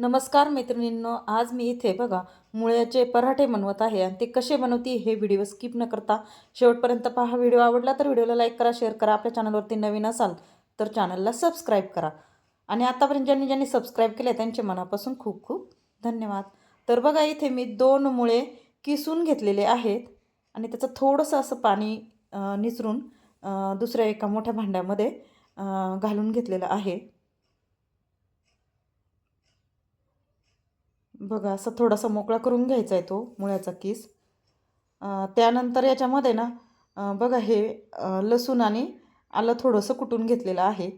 नमस्कार मैत्रिणींनो आज मी इथे बघा मुळ्याचे पराठे बनवत आहे आणि ते कसे बनवते हे व्हिडिओ स्किप न करता शेवटपर्यंत पहा. व्हिडिओ आवडला तर व्हिडिओला लाईक करा शेअर करा आपल्या चॅनलवरती नवीन असाल तर चॅनलला सबस्क्राईब करा. आणि आतापर्यंत ज्यांनी ज्यांनी सबस्क्राईब केले त्यांचे मनापासून खूप खूप धन्यवाद. तर बघा इथे मी दोन मुळे किसून घेतलेले आहेत आणि त्याचं थोडंसं असं पाणी निचरून दुसऱ्या एका मोठ्या भांड्यामध्ये घालून घेतलेलं आहे. बघा असं थोडासा मोकळा करून घ्यायचा आहे तो मुळ्याचा किस. त्यानंतर याच्यामध्ये ना बघा हे लसूण आणि आलं थोडंसं कुटून घेतलेलं आहे.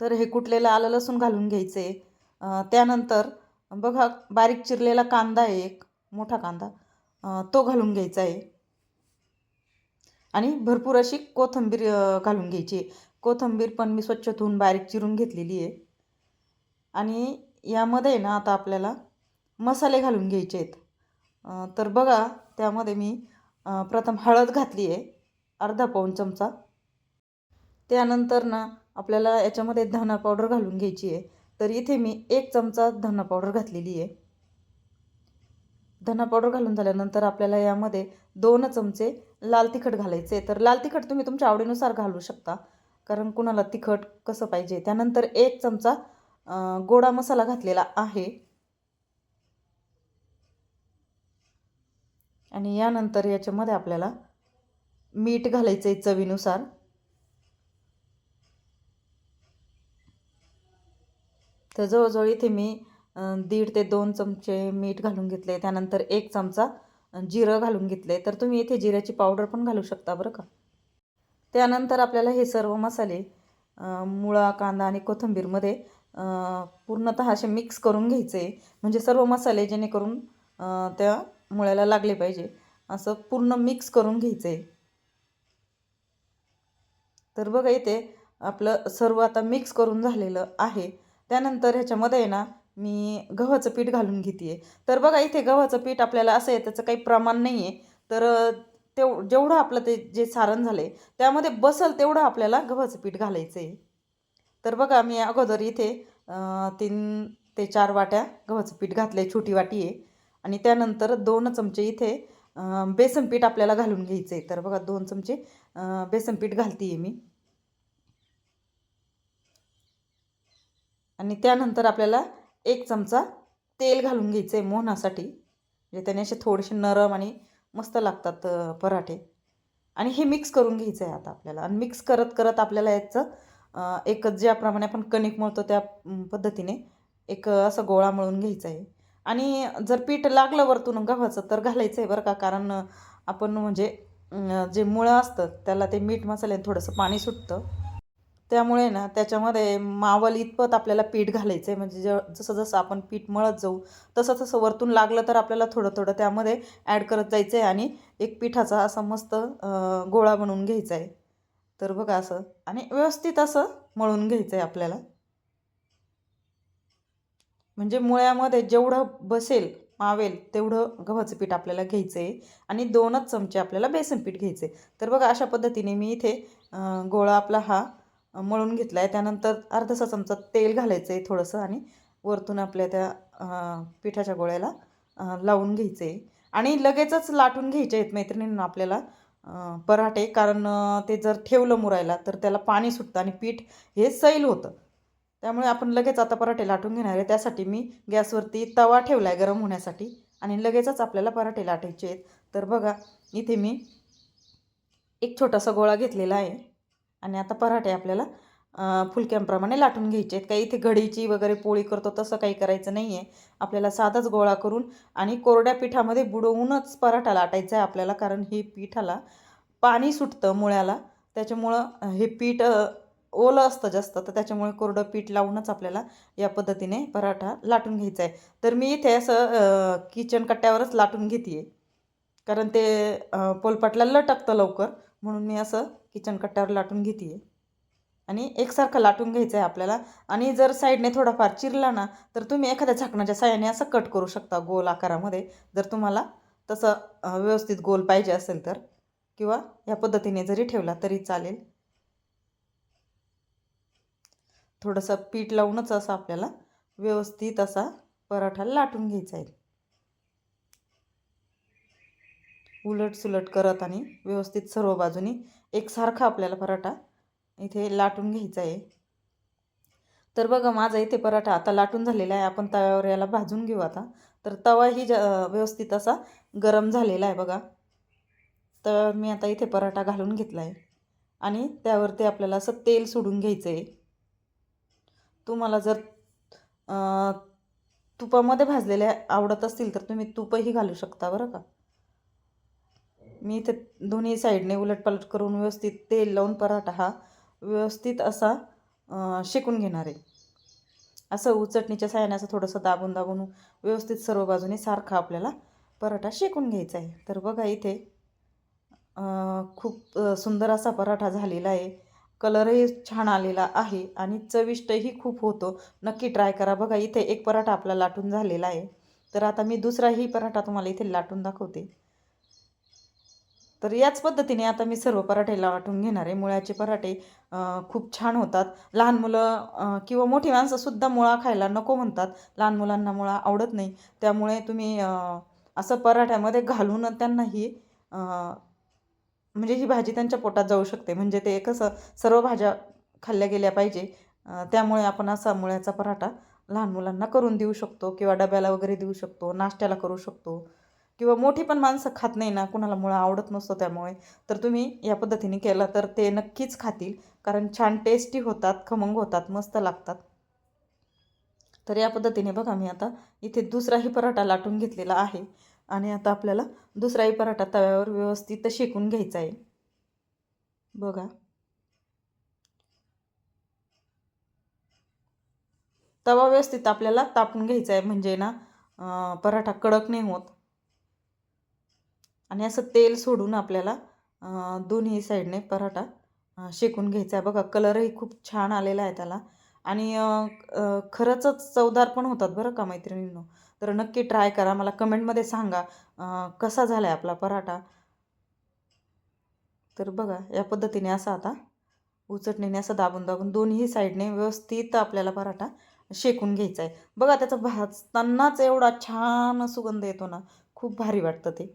तर हे कुटलेलं आलं लसूण घालून घ्यायचं. आहे त्यानंतर बघा बारीक चिरलेला कांदा आहे एक मोठा कांदा. तो घालून घ्यायचा आहे. आणि भरपूर अशी कोथिंबीर घालून घ्यायची आहे. कोथिंबीर पण मी स्वच्छ धुवून बारीक चिरून घेतलेली आहे. आणि यामध्ये ना आता आपल्याला मसाले घालून घ्यायचे आहेत तर बघा त्यामध्ये मी प्रथम हळद घातली आहे अर्धा पाऊण चमचा. त्यानंतर ना आपल्याला याच्यामध्ये धना पावडर घालून घ्यायची आहे. तर इथे मी एक चमचा धना पावडर घातलेली आहे. धना पावडर घालून झाल्यानंतर आपल्याला यामध्ये दोन चमचे लाल तिखट घालायचे तर लाल तिखट तुम्ही तुमच्या आवडीनुसार घालू शकता. कारण कुणाला तिखट कसं पाहिजे? त्यानंतर एक चमचा गोडा मसाला घातलेला आहे. आणि यानंतर याच्यामध्ये आपल्याला मीठ घालायचं आहे चवीनुसार. तर जवळजवळ इथे मी दीड ते दोन चमचे मीठ घालून घेतले त्यानंतर एक चमचा जिरं घालून घेतले तर तुम्ही इथे जिऱ्याची पावडर पण घालू शकता बरं का. त्यानंतर आपल्याला हे सर्व मसाले मुळा कांदा आणि कोथिंबीरमध्ये पूर्णतः असे मिक्स करून घ्यायचे. म्हणजे सर्व मसाले जेणेकरून त्या मुळ्याला लागले पाहिजे. असं पूर्ण मिक्स करून घ्यायचं आहे तर बघा इथे आपलं सर्व आता मिक्स करून झालेलं आहे. त्यानंतर ह्याच्यामध्ये आहे ना मी गव्हाचं पीठ घालून घेते आहे तर बघा इथे गव्हाचं पीठ आपल्याला असं आहे त्याचं काही प्रमाण नाही आहे तर तेव जेवढं आपलं ते जे सारण झालं आहे त्यामध्ये बसल तेवढं आपल्याला गव्हाचं पीठ घालायचं आहे तर बघा मी अगोदर इथे तीन ते चार वाट्या गव्हाचं पीठ घातलं आहे छोटी वाटी आहे. आणि त्यानंतर दोन चमचे इथे बेसन पीठ आपल्याला घालून घ्यायचं आहे तर बघा दोन चमचे बेसन पीठ घालते आहे मी. आणि त्यानंतर आपल्याला एक चमचा तेल घालून घ्यायचं आहे मोहनासाठी. म्हणजे त्याने असे थोडेसे नरम आणि मस्त लागतात पराठे. आणि हे मिक्स करून घ्यायचं आहे आता आपल्याला. आणि मिक्स करत करत आपल्याला याचं एकच ज्याप्रमाणे आपण कणिक मळतो त्या पद्धतीने एक असं असा गोळा मळून घ्यायचा आहे आणि जर पीठ लागलं वरतून गव्हाचं तर घालायचं आहे बरं का? कारण आपण म्हणजे जे मुळं असतं त्याला ते मीठ मसाल्याने थोडंसं पाणी सुटतं. त्यामुळे ना त्याच्यामध्ये मावल इतपत आपल्याला पीठ घालायचं आहे म्हणजे ज जसं जसं आपण पीठ मळत जाऊ तसं तसं वरतून लागलं तर आपल्याला थोडं थोडं त्यामध्ये ॲड करत जायचं आहे आणि एक पिठाचा असा मस्त गोळा बनवून घ्यायचा आहे तर बघा असं. आणि व्यवस्थित असं मळून घ्यायचं आहे आपल्याला. म्हणजे मुळ्यामध्ये जेवढं बसेल मावेल तेवढं गव्हाचं पीठ आपल्याला घ्यायचं आहे आणि दोनच चमचे आपल्याला बेसन पीठ घ्यायचं आहे तर बघा अशा पद्धतीने मी इथे गोळा आपला हा मळून घेतला आहे त्यानंतर अर्धासा चमचा तेल घालायचं आहे थोडंसं आणि वरतून आपल्या त्या पिठाच्या गोळ्याला लावून घ्यायचं आहे आणि लगेचच लाटून घ्यायचे आहेत मैत्रिणींना आपल्याला पराठे. कारण ते जर ठेवलं मुरायला तर त्याला पाणी सुटतं आणि पीठ हे सैल होतं. त्यामुळे आपण लगेच आता पराठे लाटून घेणार आहे. त्यासाठी मी गॅसवरती तवा ठेवला आहे गरम होण्यासाठी आणि लगेचच आपल्याला पराठे लाटायचे आहेत. तर बघा इथे मी एक छोटासा गोळा घेतलेला आहे. आणि आता पराठे आपल्याला फुलक्यांप्रमाणे लाटून घ्यायचे आहेत. काही इथे घडीची वगैरे पोळी करतो तसं काही करायचं नाही आहे आपल्याला साधाच गोळा करून आणि कोरड्या पिठामध्ये बुडवूनच पराठा लाटायचा आहे आपल्याला कारण हे पिठाला पाणी सुटतं मुळ्याला त्याच्यामुळं हे पीठ ओलं असतं जास्त तर त्याच्यामुळे कोरडं पीठ लावूनच आपल्याला या पद्धतीने पराठा लाटून घ्यायचा आहे. तर मी इथे असं किचन कट्ट्यावरच लाटून घेते आहे कारण ते पोलपाटला लटकतं लवकर म्हणून मी असं किचन कट्ट्यावर लाटून घेते आहे आणि एकसारखं लाटून घ्यायचं आहे आपल्याला. आणि जर साईडने थोडाफार चिरला ना तर तुम्ही एखाद्या झाकणाच्या साह्याने असं कट करू शकता गोल आकारामध्ये. जर तुम्हाला तसं व्यवस्थित गोल पाहिजे असेल तर किंवा या पद्धतीने जरी ठेवला तरी चालेल. थोडंसं पीठ लावूनच असं आपल्याला व्यवस्थित असा पराठा लाटून घ्यायचा आहे. उलट सुलट करत आणि व्यवस्थित सर्व बाजूनी एकसारखा आपल्याला पराठा इथे लाटून घ्यायचा आहे. तर बघा माझा इथे पराठा आता लाटून झालेला आहे. आपण तव्यावर याला भाजून घेऊ आता. तर तवाही ज व्यवस्थित असा गरम झालेला आहे बघा. तव्यावर मी आता इथे पराठा घालून घेतला आहे. आणि त्यावरती आपल्याला असं तेल सोडून घ्यायचं आहे. तुम्हाला जर तुपामध्ये भाजलेले आवडत असतील तर तुम्ही तुपही घालू शकता बरं का. मी इथे दोन्ही साईडने उलटपालट करून व्यवस्थित तेल लावून पराठा हा व्यवस्थित असा शेकून घेणार आहे. असं उचटणीच्या साह्याने असं थोडंसं दाबून दाबून व्यवस्थित सर्व बाजूने सारखा आपल्याला पराठा शेकून घ्यायचा आहे. तर बघा इथे खूप सुंदर असा पराठा झालेला आहे. कलरही छान आलेला आहे आणि चविष्टही खूप होतो. नक्की ट्राय करा. बघा इथे एक पराठा आपला लाटून झालेला आहे. तर आता मी दुसराही पराठा तुम्हाला इथे लाटून दाखवते. तर याच पद्धतीने आता मी सर्व पराठे लाटून घेणार आहे. मुळ्याचे पराठे खूप छान होतात. लहान मुलं किंवा मोठी माणसंसुद्धा मुळा खायला नको म्हणतात. लहान मुलांना मुळा आवडत नाही. त्यामुळे तुम्ही असं पराठ्यामध्ये घालून त्यांनाही म्हणजे ही भाजी त्यांच्या पोटात जाऊ शकते. म्हणजे ते कसं सर्व भाज्या खाल्ल्या गेल्या पाहिजे. त्यामुळे आपण असा मुळ्याचा पराठा लहान मुलांना करून देऊ शकतो किंवा डब्याला वगैरे देऊ शकतो नाश्त्याला करू शकतो. किंवा मोठी पण माणसं खात नाही ना कुणाला मुळा आवडत नसतो त्यामुळे. तर तुम्ही या पद्धतीने केला तर ते नक्कीच खातील. कारण छान टेस्टी होतात खमंग होतात मस्त लागतात. तर या पद्धतीने बघा मी आता इथे दुसराही पराठा लाटून घेतलेला आहे. आणि आता आपल्याला दुसराही पराठा तव्यावर व्यवस्थित शेकून घ्यायचा आहे. बघा. तवा व्यवस्थित आपल्याला तापून घ्यायचा आहे म्हणजे ना पराठा कडक नाही होत. आणि असं तेल सोडून आपल्याला दोन्ही साईडने पराठा शेकून घ्यायचा आहे. बघा कलरही खूप छान आलेला आहे त्याला. आणि खरंच चवदार पण होतात बरं का मैत्रिणींनो? तर नक्की ट्राय करा. मला कमेंटमध्ये सांगा कसा झाला आहे आपला पराठा? तर बघा या पद्धतीने असा आता उचटणीने असं दाबून दाबून दोन्ही साईडने व्यवस्थित आपल्याला पराठा शेकून घ्यायचा आहे. बघा त्याचा भाजतानाच एवढा छान सुगंध येतो ना. खूप भारी वाटतं ते.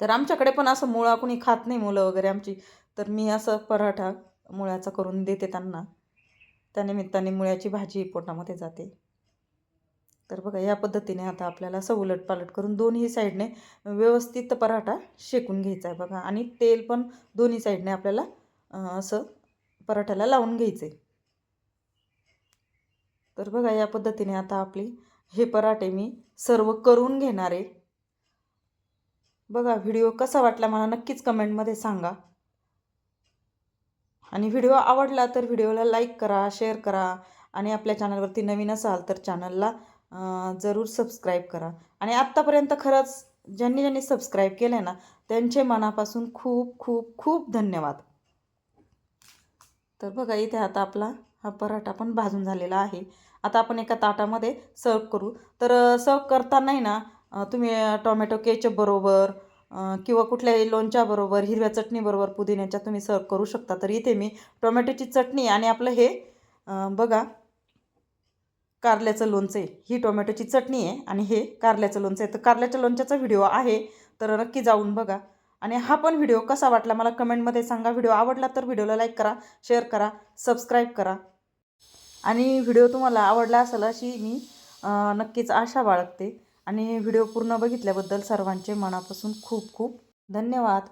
तर आमच्याकडे पण असं मुळा कुणी खात नाही मुलं वगैरे आमची. तर मी असं पराठा मुळ्याचा करून देते त्यांना. त्यानिमित्ताने मुळ्याची भाजी पोटामध्ये जाते. तर बघा या पद्धतीने आता आपल्याला असं उलटपालट करून दोन्ही साईडने व्यवस्थित पराठा शेकून घ्यायचा आहे बघा. आणि तेल पण दोन्ही साईडने आपल्याला असं पराठ्याला लावून घ्यायचं आहे तर बघा या पद्धतीने आता आपली हे पराठे मी सर्व करून घेणार आहे. बघा व्हिडिओ कसा वाटला मला नक्कीच कमेंटमध्ये सांगा. आणि व्हिडिओ आवडला तर व्हिडिओला लाईक करा शेअर करा. आणि आपल्या चॅनलवरती नवीन असाल तर चॅनलला जरूर सबस्क्राईब करा. आणि आत्तापर्यंत खरंच ज्यांनी ज्यांनी सबस्क्राईब केलं आहे ना त्यांचे मनापासून खूप खूप खूप धन्यवाद. तर बघा इथे आता आपला हा पराठा पण भाजून झालेला आहे. आता आपण एका ताटामध्ये सर्व करू. तर सर्व करतानाही ना तुम्ही टोमॅटो केचप बरोबर किंवा कुठल्याही लोणच्याबरोबर हिरव्या चटणीबरोबर पुदिन्याच्या तुम्ही सर्व करू शकता. तर इथे मी टोमॅटोची चटणी आणि आपलं हे बघा कारल्याचं लोणचं आहे. ही टोमॅटोची चटणी आहे आणि हे कारल्याचं लोणचं आहे. तर कारल्याच्या लोणच्याचा व्हिडिओ आहे तर नक्की जाऊन बघा. आणि हा पण व्हिडिओ कसा वाटला मला कमेंटमध्ये सांगा. व्हिडिओ आवडला तर व्हिडिओला लाईक करा शेअर करा सबस्क्राईब करा. आणि व्हिडिओ तुम्हाला आवडला असेल अशी मी नक्कीच आशा बाळगते. आणि व्हिडिओ पूर्ण बघितल्याबद्दल सर्वांचे मनापासून खूप खूप धन्यवाद.